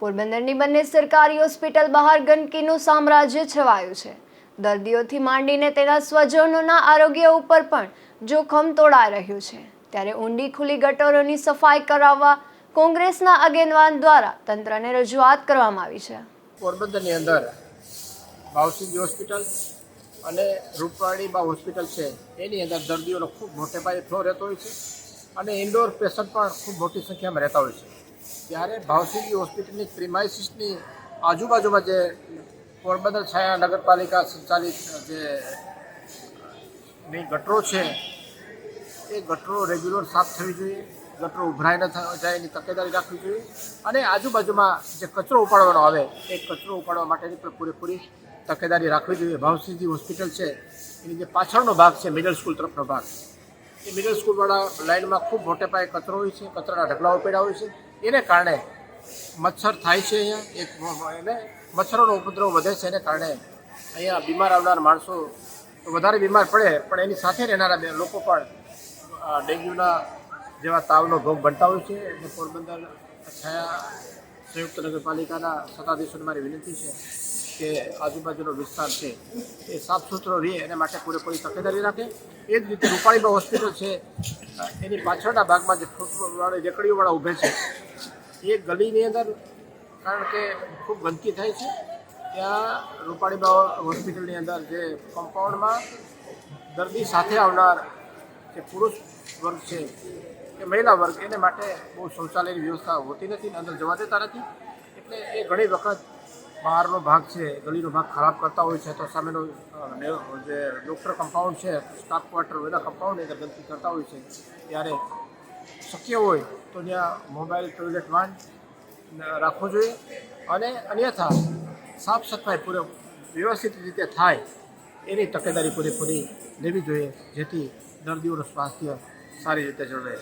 પોરબંદરની બંને સરકારી હોસ્પિટલ બહાર ગંદકીનું સામ્રાજ્ય છવાયું છે. દર્દીઓથી માંડીને તેના સ્વજનોના આરોગ્ય ઉપર પણ જોખમ તોડાઈ રહ્યું છે. ત્યારે ઊંડી ખુલ્લી ગટરોની સફાઈ કરાવવા કોંગ્રેસના આગેવાન દ્વારા તંત્રને રજૂઆત કરવામાં આવી છે. પોરબંદરની અંદર ભાવસિંહ હોસ્પિટલ અને રૂપવાડી બા હોસ્પિટલ છે, એની અંદર દર્દીઓનો ખૂબ મોટે પાયે ફ્લો રહેતો હોય છે અને ઇન્ડોર પેશન્ટ પણ ખૂબ મોટી સંખ્યામાં રહેતા હોય છે. ત્યારે ભાવસિંગી હોસ્પિટલની પ્રિમાઇસિસની આજુબાજુમાં જે પોરબંદર છાયા નગરપાલિકા સંચાલિત જે ગટરો છે, એ ગટરો રેગ્યુલર સાફ થવી જોઈએ, ગટરો ઉભરાઈ ન જાય એની તકેદારી રાખવી જોઈએ અને આજુબાજુમાં જે કચરો ઉપાડવાનો આવે, એ કચરો ઉપાડવા માટેની પણ પૂરેપૂરી તકેદારી રાખવી જોઈએ. ભાવસિંહજી હોસ્પિટલ છે, એની જે પાછળનો ભાગ છે મિડલ સ્કૂલ તરફનો ભાગ. એ મિડલ સ્કૂલવાળા લાઇનમાં ખૂબ મોટે પાયે કચરો હોય છે, કચરાના ઢગલાઓ પડ્યા હોય છે એને કારણે મચ્છર થાય છે અહીંયા. એક એને મચ્છરોનો ઉપદ્રવ વધે છે એને કારણે અહીંયા બીમાર આવનાર માણસો વધારે બીમાર પડે. પણ એની સાથે રહેનારા બે લોકો પણ ડેન્ગ્યુના જેવા તાવનો ભોગ બનતા હોય છે. એટલે પોરબંદર છાયા સંયુક્ત નગરપાલિકાના સત્તાધીશોને મારી વિનંતી છે કે આજુબાજુનો વિસ્તાર છે એ સાફ સુથરો રહે, એના માટે પૂરેપૂરી તકેદારી રાખે. એ જ રીતે રૂપાણીબા હોસ્પિટલ છે. એની પાછળના ભાગમાં જે ફૂટવાળી રેકડીઓવાળા ઊભે છે એ ગલીની અંદર કારણ કે ખૂબ ગંદકી થાય છે. ત્યાં રૂપાણીબા હોસ્પિટલની અંદર જે કમ્પાઉન્ડમાં દર્દી સાથે આવનાર જે પુરુષ વર્ગ છે કે મહિલા વર્ગ, એને માટે બહુ શૌચાલયની વ્યવસ્થા હોતી નથી ને અંદર જવા દેતા નથી. એટલે એ ઘણી વખત બહારનો ભાગ છે, ગલીનો ભાગ ખરાબ કરતા હોય છે તો સામેનો જે ડૉક્ટર કમ્પાઉન્ડ છે સ્ટાફ ક્વાર્ટર બધા કમ્પાઉન્ડની અંદર ગંદકી કરતા હોય છે. ત્યારે શક્ય હોય તો ત્યાં મોબાઈલ ટોયલેટ વાન રાખવું જોઈએ અને અન્યથા સાફ સફાઈ પૂરે વ્યવસ્થિત રીતે થાય એની તકેદારી પૂરેપૂરી લેવી જોઈએ જેથી દર્દીઓનું સ્વાસ્થ્ય સારી રીતે જળવાય